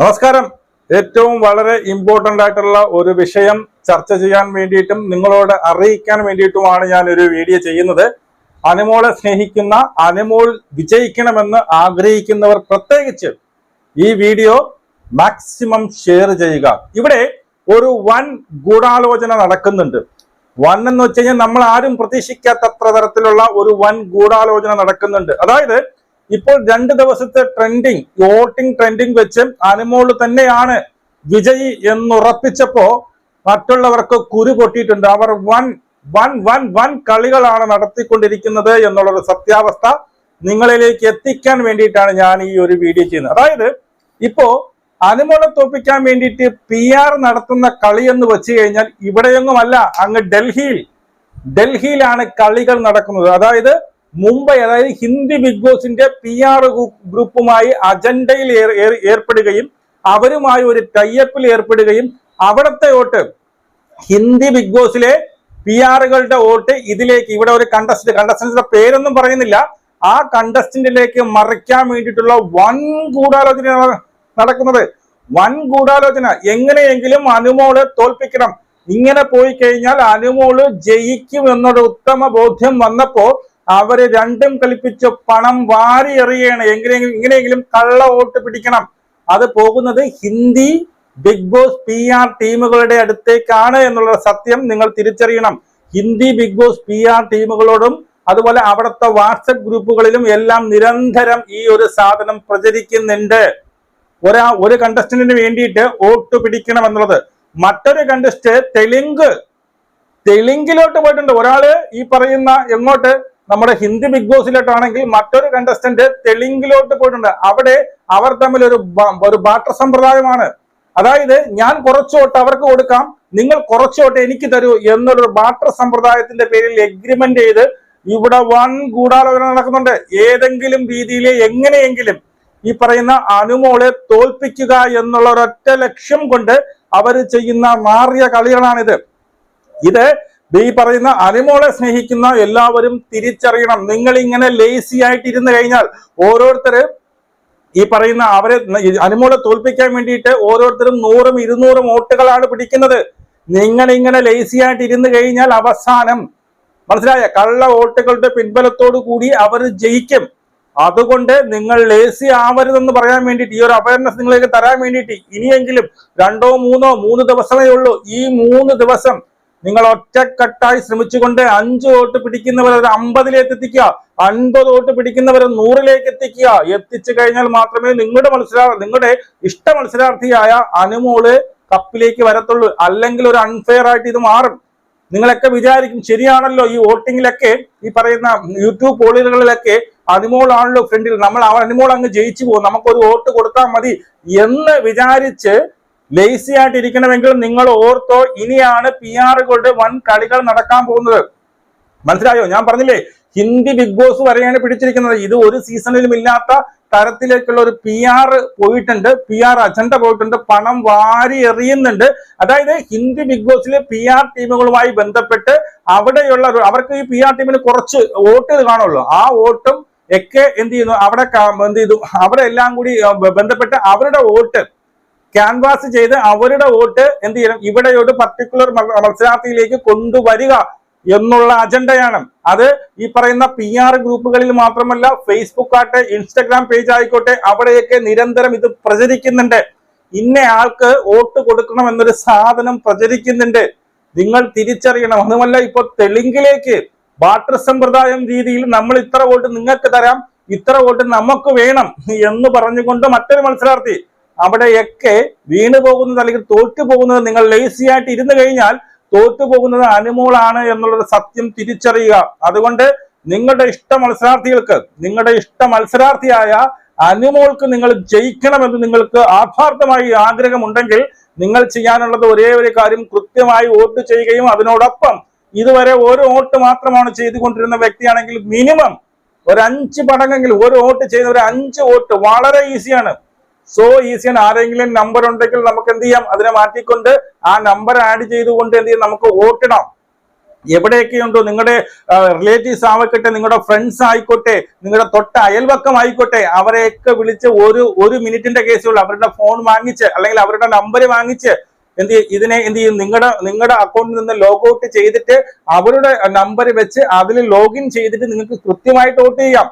നമസ്കാരം. ഏറ്റവും വളരെ ഇമ്പോർട്ടന്റ് ആയിട്ടുള്ള ഒരു വിഷയം ചർച്ച ചെയ്യാൻ വേണ്ടിയിട്ടും നിങ്ങളോട് അറിയിക്കാൻ വേണ്ടിയിട്ടുമാണ് ഞാൻ ഒരു വീഡിയോ ചെയ്യുന്നത്. അനുമോളെ സ്നേഹിക്കുന്ന അനുമോൾ വിജയിക്കണമെന്ന് ആഗ്രഹിക്കുന്നവർ പ്രത്യേകിച്ച് ഈ വീഡിയോ മാക്സിമം ഷെയർ ചെയ്യുക. ഇവിടെ ഒരു വൻ ഗൂഢാലോചന നടക്കുന്നുണ്ട്. വൻ എന്ന് വെച്ച് കഴിഞ്ഞാൽ നമ്മൾ ആരും പ്രതീക്ഷിക്കാത്തത്ര തരത്തിലുള്ള ഒരു വൻ ഗൂഢാലോചന നടക്കുന്നുണ്ട്. അതായത് ഇപ്പോൾ രണ്ട് ദിവസത്തെ ട്രെൻഡിങ് വോട്ടിംഗ് ട്രെൻഡിങ് വെച്ച് അനുമോൾ തന്നെയാണ് വിജയി എന്നുറപ്പിച്ചപ്പോ മറ്റുള്ളവർക്ക് കുരു പൊട്ടിയിട്ടുണ്ട്. അവർ വൺ വൺ വൺ വൺ കളികളാണ് നടത്തിക്കൊണ്ടിരിക്കുന്നത് എന്നുള്ളൊരു സത്യാവസ്ഥ നിങ്ങളിലേക്ക് എത്തിക്കാൻ വേണ്ടിയിട്ടാണ് ഞാൻ ഈ ഒരു വീഡിയോ ചെയ്യുന്നത്. അതായത് ഇപ്പോ അനുമോളെ തോപ്പിക്കാൻ വേണ്ടിയിട്ട് പി ആർ നടത്തുന്ന കളി എന്ന് വെച്ച് കഴിഞ്ഞാൽ ഇവിടെയൊന്നുമല്ല അങ്ങ് ഡൽഹിയിൽ ഡൽഹിയിലാണ് കളികൾ നടക്കുന്നത്. അതായത് മുംബൈ അതായത് ഹിന്ദി ബിഗ് ബോസിന്റെ പി ആർ ഗ്രൂപ്പുമായി അജണ്ടയിൽ ഏർ- ഏർ- ഏർപ്പെടുകയും അവരുമായി ഒരു ടൈപ്പിൽ ഏർപ്പെടുകയും അവിടുത്തെ വോട്ട് ഹിന്ദി ബിഗ് ബോസിലെ പി ആറുകളുടെ വോട്ട് ഇതിലേക്ക് ഇവിടെ ഒരു കണ്ടസ്റ്റന്റ് കണ്ടസ്റ്റന്റിന്റെ പേരൊന്നും പറയുന്നില്ല. ആ കണ്ടസ്റ്റന്റിലേക്ക് മറിക്കാൻ വേണ്ടിയിട്ടുള്ള വൻ ഗൂഢാലോചന നടക്കുന്നത്. വൻ ഗൂഢാലോചന. എങ്ങനെയെങ്കിലും അനുമോളെ തോൽപ്പിക്കണം. ഇങ്ങനെ പോയി കഴിഞ്ഞാൽ അനുമോൾ ജയിക്കും എന്നൊരു ഉത്തമ ബോധ്യം വന്നപ്പോ അവർ രണ്ടും കളിപ്പിച്ച് പണം വാരി എറിയാണ്. എങ്ങനെയെങ്കിലും ഇങ്ങനെയെങ്കിലും കള്ള വോട്ട് പിടിക്കണം. അത് പോകുന്നത് Hindi Bigg Boss P R ടീമുകളുടെ അടുത്തേക്കാണ് എന്നുള്ള സത്യം നിങ്ങൾ തിരിച്ചറിയണം. Hindi Bigg Boss P R ടീമുകളോടും അതുപോലെ അവിടുത്തെ വാട്സപ്പ് ഗ്രൂപ്പുകളിലും എല്ലാം നിരന്തരം ഈ ഒരു സാധനം പ്രചരിക്കുന്നുണ്ട്. ഒരാ ഒരു കണ്ടസ്റ്റന്റിന് വേണ്ടിയിട്ട് വോട്ട് പിടിക്കണം എന്നുള്ളത്. മറ്റൊരു കണ്ടസ്റ്റ് തെലുങ്ക്. തെലുങ്കിലോട്ട് പോയിട്ടുണ്ട്. ഒരാൾ ഈ പറയുന്ന എങ്ങോട്ട്? നമ്മുടെ ഹിന്ദി ബിഗ് ബോസിലോട്ടാണെങ്കിൽ മറ്റൊരു കണ്ടസ്റ്റന്റ് തെലുങ്കിലോട്ട് പോയിട്ടുണ്ട്. അവിടെ അവർ തമ്മിൽ ഒരു ഒരു ബാട്ടർ സമ്പ്രദായമാണ്. അതായത് ഞാൻ കുറച്ച് വോട്ട് അവർക്ക് കൊടുക്കാം നിങ്ങൾ കുറച്ച് വോട്ട് എനിക്ക് തരൂ എന്നൊരു ബാട്ടർ സമ്പ്രദായത്തിന്റെ പേരിൽ എഗ്രിമെന്റ് ചെയ്ത് ഇവിടെ വൺ ഗൂഢാലോചന നടക്കുന്നുണ്ട്. ഏതെങ്കിലും രീതിയിൽ എങ്ങനെയെങ്കിലും ഈ പറയുന്ന അനുമോളെ തോൽപ്പിക്കുക എന്നുള്ള ഒരൊറ്റ ലക്ഷ്യം കൊണ്ട് അവർ ചെയ്യുന്ന മാറിയ കളികളാണിത്. ഇത് ഈ പറയുന്ന അനിമോളെ സ്നേഹിക്കുന്ന എല്ലാവരും തിരിച്ചറിയണം. നിങ്ങൾ ഇങ്ങനെ ലേസി ആയിട്ട് ഇരുന്ന് കഴിഞ്ഞാൽ ഓരോരുത്തര് ഈ പറയുന്ന അവരെ അനിമോളെ തോൽപ്പിക്കാൻ വേണ്ടിയിട്ട് ഓരോരുത്തരും നൂറും ഇരുന്നൂറും വോട്ടുകളാണ് പിടിക്കുന്നത്. നിങ്ങൾ ഇങ്ങനെ ലേസി ആയിട്ട് ഇരുന്ന് കഴിഞ്ഞാൽ അവസാനം മനസ്സിലായ? കള്ള വോട്ടുകളുടെ പിൻബലത്തോടു കൂടി അവർ ജയിക്കും. അതുകൊണ്ട് നിങ്ങൾ ലേസി ആവരുതെന്ന് പറയാൻ വേണ്ടിയിട്ട് ഈ ഒരു അവയർനെസ് നിങ്ങളേക്ക് തരാൻ വേണ്ടിയിട്ട് ഇനിയെങ്കിലും രണ്ടോ മൂന്നോ മൂന്ന് ദിവസമേ ഉള്ളൂ. ഈ മൂന്ന് ദിവസം നിങ്ങൾ ഒറ്റക്കെട്ടായി ശ്രമിച്ചുകൊണ്ട് അഞ്ച് വോട്ട് പിടിക്കുന്നവരെ ഒരു അമ്പതിലേക്ക് എത്തിക്കുക. അൻപത് വോട്ട് പിടിക്കുന്നവരെ നൂറിലേക്ക് എത്തിക്കുക. എത്തിച്ചു കഴിഞ്ഞാൽ മാത്രമേ നിങ്ങളുടെ മത്സരാ നിങ്ങളുടെ ഇഷ്ട മത്സരാർത്ഥിയായ അനുമോൾ കപ്പിലേക്ക് വരത്തുള്ളൂ. അല്ലെങ്കിൽ ഒരു അൺഫെയർ ആയിട്ട് ഇത് മാറും. നിങ്ങളൊക്കെ വിചാരിക്കും ശരിയാണല്ലോ ഈ വോട്ടിങ്ങിലൊക്കെ ഈ പറയുന്ന യൂട്യൂബ് പോളുകളിലൊക്കെ അനുമോളാണല്ലോ ഫ്രണ്ടിൽ. നമ്മൾ അനുമോൾ അങ്ങ് ജയിച്ചു പോകും. നമുക്കൊരു വോട്ട് കൊടുത്താൽ മതി എന്ന് വിചാരിച്ച് ലേസി ആയിട്ട് ഇരിക്കണമെങ്കിൽ നിങ്ങൾ ഓർത്തോ ഇനിയാണ് പി ആറുകളുടെ വൻ കളികൾ നടക്കാൻ പോകുന്നത്. മനസ്സിലായോ? ഞാൻ പറഞ്ഞില്ലേ ഹിന്ദി ബിഗ് ബോസ് വരെയാണ് പിടിച്ചിരിക്കുന്നത്. ഇത് ഒരു സീസണിലും ഇല്ലാത്ത തരത്തിലേക്കുള്ള ഒരു പി ആർ പോയിട്ടുണ്ട്. പി ആർ അജണ്ട പോയിട്ടുണ്ട്. പണം വാരി എറിയുന്നുണ്ട്. അതായത് ഹിന്ദി ബിഗ് ബോസിലെ പി ആർ ടീമുകളുമായി ബന്ധപ്പെട്ട് അവിടെയുള്ള അവർക്ക് ഈ പി ആർ ടീമിന് കുറച്ച് വോട്ട് കാണുള്ളൂ. ആ വോട്ടും ഒക്കെ എന്ത് ചെയ്യുന്നു? അവിടെ എന്ത് ചെയ്തു? അവിടെ എല്ലാം കൂടി ബന്ധപ്പെട്ട് അവരുടെ വോട്ട് ക്യാൻവാസ് ചെയ്ത് അവരുടെ വോട്ട് എന്ത് ചെയ്യണം? ഇവിടെ ഒരു പർട്ടിക്കുലർ മത്സരാർത്ഥിയിലേക്ക് കൊണ്ടുവരിക എന്നുള്ള അജണ്ടയാണ് അത് ഈ പറയുന്ന പി ആർ ഗ്രൂപ്പുകളിൽ മാത്രമല്ല ഫേസ്ബുക്ക് ആട്ടെ ഇൻസ്റ്റഗ്രാം പേജ് ആയിക്കോട്ടെ അവിടെയൊക്കെ നിരന്തരം ഇത് പ്രചരിക്കുന്നുണ്ട്. ഇന്ന ആൾക്ക് വോട്ട് കൊടുക്കണം എന്നൊരു സാധനം പ്രചരിക്കുന്നുണ്ട്. നിങ്ങൾ തിരിച്ചറിയണം. അതുമല്ല ഇപ്പൊ തെലുങ്കിലേക്ക് ബാട്ടർ സമ്പ്രദായം രീതിയിൽ നമ്മൾ ഇത്ര വോട്ട് നിങ്ങൾക്ക് തരാം ഇത്ര വോട്ട് നമുക്ക് വേണം എന്ന് പറഞ്ഞുകൊണ്ട് മറ്റൊരു മത്സരാർത്ഥി അവിടെയൊക്കെ വീണു പോകുന്നത് അല്ലെങ്കിൽ തോറ്റു പോകുന്നത് നിങ്ങൾ ലേസി ആയിട്ട് ഇരുന്ന് കഴിഞ്ഞാൽ തോറ്റു പോകുന്നത് അനുമോളാണ് എന്നുള്ളത് സത്യം തിരിച്ചറിയുക. അതുകൊണ്ട് നിങ്ങളുടെ ഇഷ്ട മത്സരാർത്ഥികൾക്ക് നിങ്ങളുടെ ഇഷ്ട മത്സരാർത്ഥിയായ അനുമോൾക്ക് നിങ്ങൾ ജയിക്കണമെന്ന് നിങ്ങൾക്ക് ആത്മാർത്ഥമായി ആഗ്രഹമുണ്ടെങ്കിൽ നിങ്ങൾ ചെയ്യാനുള്ളത് ഒരേ ഒരു കാര്യം കൃത്യമായി വോട്ട് ചെയ്യുകയും അതിനോടൊപ്പം ഇതുവരെ ഒരു വോട്ട് മാത്രമാണ് ചെയ്തുകൊണ്ടിരുന്ന വ്യക്തിയാണെങ്കിൽ മിനിമം ഒരു അഞ്ച് പടങ്ങെങ്കിൽ ഒരു വോട്ട് ചെയ്യുന്ന ഒരു അഞ്ച് വോട്ട് വളരെ ഈസിയാണ് സോ ഈസിയാണ് ആരെങ്കിലും നമ്പർ ഉണ്ടെങ്കിൽ നമുക്ക് എന്ത് ചെയ്യാം? അതിനെ മാറ്റിക്കൊണ്ട് ആ നമ്പർ ആഡ് ചെയ്തുകൊണ്ട് എന്ത് ചെയ്യാം? നമുക്ക് വോട്ടിടാം എവിടെയൊക്കെയുണ്ടോ നിങ്ങളുടെ റിലേറ്റീവ്സ് ആവട്ടെ നിങ്ങളുടെ ഫ്രണ്ട്സ് ആയിക്കോട്ടെ നിങ്ങളുടെ തൊട്ട അയൽവക്കം ആയിക്കോട്ടെ അവരെയൊക്കെ വിളിച്ച് ഒരു ഒരു മിനിറ്റിന്റെ കേസുള്ളൂ അവരുടെ ഫോൺ വാങ്ങിച്ച് അല്ലെങ്കിൽ അവരുടെ നമ്പർ വാങ്ങിച്ച് എന്ത്? ഇതിനെ എന്ത് ചെയ്യും? നിങ്ങളുടെ നിങ്ങളുടെ അക്കൗണ്ടിൽ നിന്ന് ലോഗ് ഔട്ട് ചെയ്തിട്ട് അവരുടെ നമ്പർ വെച്ച് അതിൽ ലോഗിൻ ചെയ്തിട്ട് നിങ്ങൾക്ക് കൃത്യമായിട്ട് വോട്ട് ചെയ്യാം.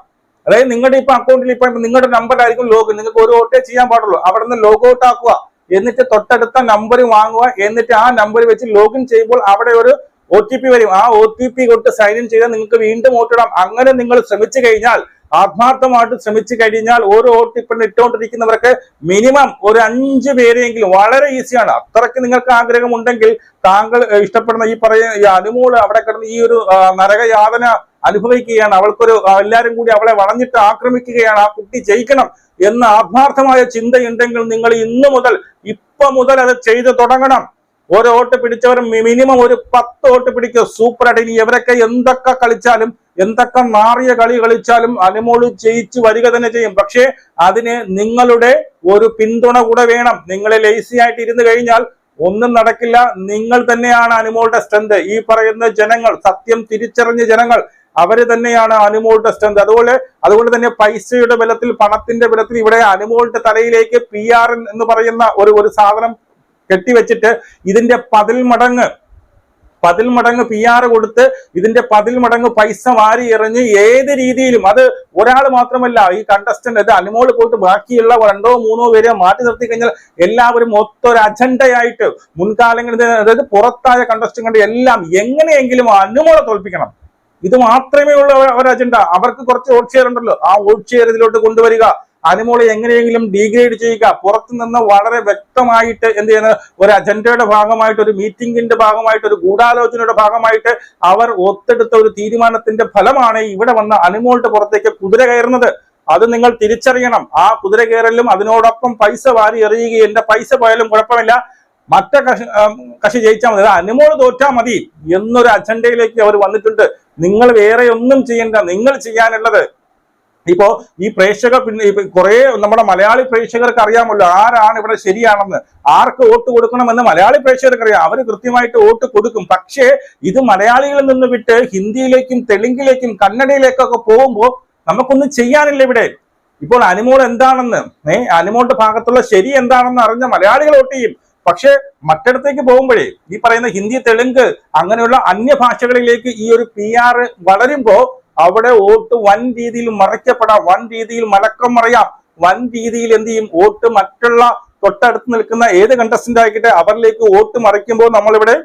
അതായത് നിങ്ങളുടെ ഇപ്പൊ അക്കൗണ്ടിൽ ഇപ്പൊ നിങ്ങളുടെ നമ്പർ ആയിരിക്കും ലോഗിൻ നിങ്ങൾക്ക് ഒരു ഓട്ടേ ചെയ്യാൻ പാടുള്ളൂ. അവിടെ നിന്ന് ലോഗ് ഔട്ട് ആക്കുക. എന്നിട്ട് തൊട്ടടുത്ത നമ്പർ വാങ്ങുക. എന്നിട്ട് ആ നമ്പർ വെച്ച് ലോഗിൻ ചെയ്യുമ്പോൾ അവിടെ ഒരു ഒ ടി പി വരും. ആ ഒ ടി പി കൊടുത്ത് സൈൻ ഇൻ ചെയ്താൽ നിങ്ങൾക്ക് വീണ്ടും വോട്ടിടാം അങ്ങനെ നിങ്ങൾ ശ്രമിച്ചു കഴിഞ്ഞാൽ ആത്മാർത്ഥമായിട്ട് ശ്രമിച്ചു കഴിഞ്ഞാൽ ഓരോ ടി പി ഇട്ടുകൊണ്ടിരിക്കുന്നവർക്ക് മിനിമം ഒരു അഞ്ച് പേരെയെങ്കിലും വളരെ ഈസിയാണ് അത്രയ്ക്ക് നിങ്ങൾക്ക് ആഗ്രഹമുണ്ടെങ്കിൽ താങ്കൾ ഇഷ്ടപ്പെടുന്ന ഈ പറയുന്ന അനുമോൾ അവിടെ കിടന്ന് ഈ ഒരു നരകയാതന അനുഭവിക്കുകയാണ്. അവൾക്കൊരു എല്ലാവരും കൂടി അവളെ വളഞ്ഞിട്ട് ആക്രമിക്കുകയാണ്. ആ കുട്ടി ജയിക്കണം എന്ന ആത്മാർത്ഥമായ ചിന്തയുണ്ടെങ്കിൽ നിങ്ങൾ ഇന്നു മുതൽ ഇപ്പൊ മുതൽ അത് ചെയ്തു തുടങ്ങണം. ഓരോ വോട്ട് പിടിച്ചവരും മിനിമം ഒരു പത്ത് വോട്ട് പിടിക്കുക സൂപ്പർ അടി. എവരൊക്കെ എന്തൊക്കെ കളിച്ചാലും എന്തൊക്കെ മാറിയ കളി കളിച്ചാലും അനുമോൾ ജയിച്ചു വരിക തന്നെ ചെയ്യും. പക്ഷേ അതിന് നിങ്ങളുടെ ഒരു പിന്തുണ കൂടെ വേണം. നിങ്ങളെ ലേസി ആയിട്ട് ഇരുന്ന് കഴിഞ്ഞാൽ ഒന്നും നടക്കില്ല. നിങ്ങൾ തന്നെയാണ് അനുമോളുടെ സ്ട്രെങ്ത് ഈ പറയുന്ന ജനങ്ങൾ സത്യം തിരിച്ചറിഞ്ഞ ജനങ്ങൾ അവർ തന്നെയാണ് അനുമോൾ ടെസ്റ്റ് അതുപോലെ അതുകൊണ്ട് തന്നെ പൈസയുടെ ബലത്തിൽ പണത്തിന്റെ ബലത്തിൽ ഇവിടെ അനുമോളുടെ തലയിലേക്ക് പി ആർ എന്ന് പറയുന്ന ഒരു ഒരു സാധനം കെട്ടിവെച്ചിട്ട് ഇതിന്റെ പതിൽ മടങ്ങ് പതിൽ മടങ്ങ് പി ആർ കൊടുത്ത് ഇതിന്റെ പതിൽ മടങ്ങ് പൈസ വാരി എറിഞ്ഞ് ഏത് രീതിയിലും അത് ഒരാൾ മാത്രമല്ല ഈ കണ്ടസ്റ്റന്റ് അത് അനുമോൾ പോയിട്ട് ബാക്കിയുള്ള രണ്ടോ മൂന്നോ പേരെ മാറ്റി നിർത്തി കഴിഞ്ഞാൽ എല്ലാവരും മൊത്തം ഒരു അജണ്ടയായിട്ട് മുൻകാലങ്ങളിൽ അതായത് പുറത്തായ കണ്ടസ്റ്റന്റ് എല്ലാം എങ്ങനെയെങ്കിലും അനുമോളെ തോൽപ്പിക്കണം. ഇത് മാത്രമേ ഉള്ള ഒരു അജണ്ട അവർക്ക് കുറച്ച് വോട്ട് ഷെയർ ഉണ്ടല്ലോ. ആ വോട്ട് ഷെയർ ഇതിലോട്ട് കൊണ്ടുവരിക. അനുമോളെ എങ്ങനെയെങ്കിലും ഡീഗ്രേഡ് ചെയ്യുക. പുറത്തു നിന്ന് വളരെ വ്യക്തമായിട്ട് എന്ത് ചെയ്യുന്നത് ഒരു അജണ്ടയുടെ ഭാഗമായിട്ട് ഒരു മീറ്റിംഗിന്റെ ഭാഗമായിട്ട് ഒരു ഗൂഢാലോചനയുടെ ഭാഗമായിട്ട് അവർ ഒത്തെടുത്ത ഒരു തീരുമാനത്തിന്റെ ഫലമാണ് ഇവിടെ വന്ന അനുമോളുടെ പുറത്തേക്ക് കുതിര കയറുന്നത്. അത് നിങ്ങൾ തിരിച്ചറിയണം. ആ കുതിര കയറലും അതിനോടൊപ്പം പൈസ വാരി എറിയുകയും എന്റെ പൈസ പോയാലും കുഴപ്പമില്ല. മറ്റേ കക്ഷി കക്ഷി ജയിച്ചാൽ മതി. അനുമോൾ തോറ്റാ മതി എന്നൊരു അജണ്ടയിലേക്ക് അവർ വന്നിട്ടുണ്ട്. നിങ്ങൾ വേറെ ഒന്നും ചെയ്യണ്ട. നിങ്ങൾ ചെയ്യാനുള്ളത്. ഇപ്പോ ഈ പ്രേക്ഷകർ പിന്നെ കുറെ നമ്മുടെ മലയാളി പ്രേക്ഷകർക്ക് അറിയാമല്ലോ ആരാണ് ഇവിടെ ശരിയാണെന്ന്. ആർക്ക് വോട്ട് കൊടുക്കണമെന്ന് മലയാളി പ്രേക്ഷകർക്ക് അറിയാം അവർ കൃത്യമായിട്ട് വോട്ട് കൊടുക്കും. പക്ഷേ ഇത് മലയാളികളിൽ നിന്ന് വിട്ട് ഹിന്ദിയിലേക്കും തെലുങ്കിലേക്കും കന്നഡയിലേക്കൊക്കെ പോകുമ്പോൾ നമുക്കൊന്നും ചെയ്യാനില്ല ഇവിടെ. ഇപ്പോൾ അനുമോൾ എന്താണെന്ന് ഏഹ് അനുമോളുടെ ഭാഗത്തുള്ള ശരി എന്താണെന്ന് അറിഞ്ഞ മലയാളികൾ വോട്ട് ചെയ്യും. പക്ഷെ മറ്റിടത്തേക്ക് പോകുമ്പോഴേ ഈ പറയുന്ന ഹിന്ദി തെലുങ്ക് അങ്ങനെയുള്ള അന്യഭാഷകളിലേക്ക് ഈ ഒരു പി ആർ വളരുമ്പോ അവിടെ വോട്ട് വൻ രീതിയിൽ മറയ്ക്കപ്പെടാം വൻ രീതിയിൽ മലക്കം മറിയാം വൻ രീതിയിൽ എന്ത് ചെയ്യും? വോട്ട് മറ്റുള്ള തൊട്ടടുത്ത് നിൽക്കുന്ന ഏത് കണ്ടസ്റ്റന്റ് ആയിക്കട്ടെ അവരിലേക്ക് വോട്ട് മറിക്കുമ്പോൾ നമ്മളിവിടെ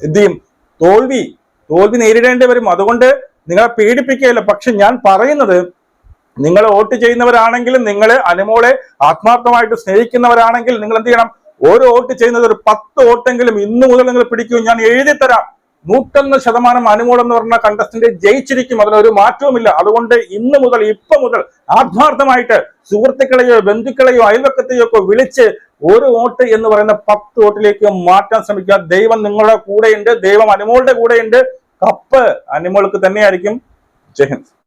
എന്ത് ചെയ്യും? തോൽവി തോൽവി നേരിടേണ്ടി വരും. അതുകൊണ്ട് നിങ്ങളെ പേടിപ്പിക്കുകയല്ല പക്ഷെ ഞാൻ പറയുന്നത് നിങ്ങൾ വോട്ട് ചെയ്യുന്നവരാണെങ്കിലും നിങ്ങൾ അനുമോളെ ആത്മാർത്ഥമായിട്ട് സ്നേഹിക്കുന്നവരാണെങ്കിൽ നിങ്ങൾ എന്ത് ചെയ്യണം? ഓരോ വോട്ട് ചെയ്യുന്നത് ഒരു പത്ത് വോട്ടെങ്കിലും ഇന്നു മുതൽ നിങ്ങൾ പിടിക്കും. ഞാൻ എഴുതി തരാം നൂറ്റൊന്ന് ശതമാനം അനുകൂലം എന്ന് പറഞ്ഞ കണ്ടസ്റ്റന്റ് ജയിച്ചിരിക്കും. അതിനൊരു മാറ്റവുമില്ല. അതുകൊണ്ട് ഇന്ന് മുതൽ ഇപ്പൊ മുതൽ ആത്മാർത്ഥമായിട്ട് സുഹൃത്തുക്കളെയോ ബന്ധുക്കളെയോ അയൽവക്കത്തെയോ ഒക്കെ വിളിച്ച് ഒരു വോട്ട് എന്ന് പറയുന്ന പത്ത് വോട്ടിലേക്ക് മാറ്റാൻ ശ്രമിക്കുക. ദൈവം നിങ്ങളുടെ കൂടെയുണ്ട്. ദൈവം അനുമോളുടെ കൂടെയുണ്ട്. കപ്പ് അനുമോൾക്ക് തന്നെയായിരിക്കും. ജയ്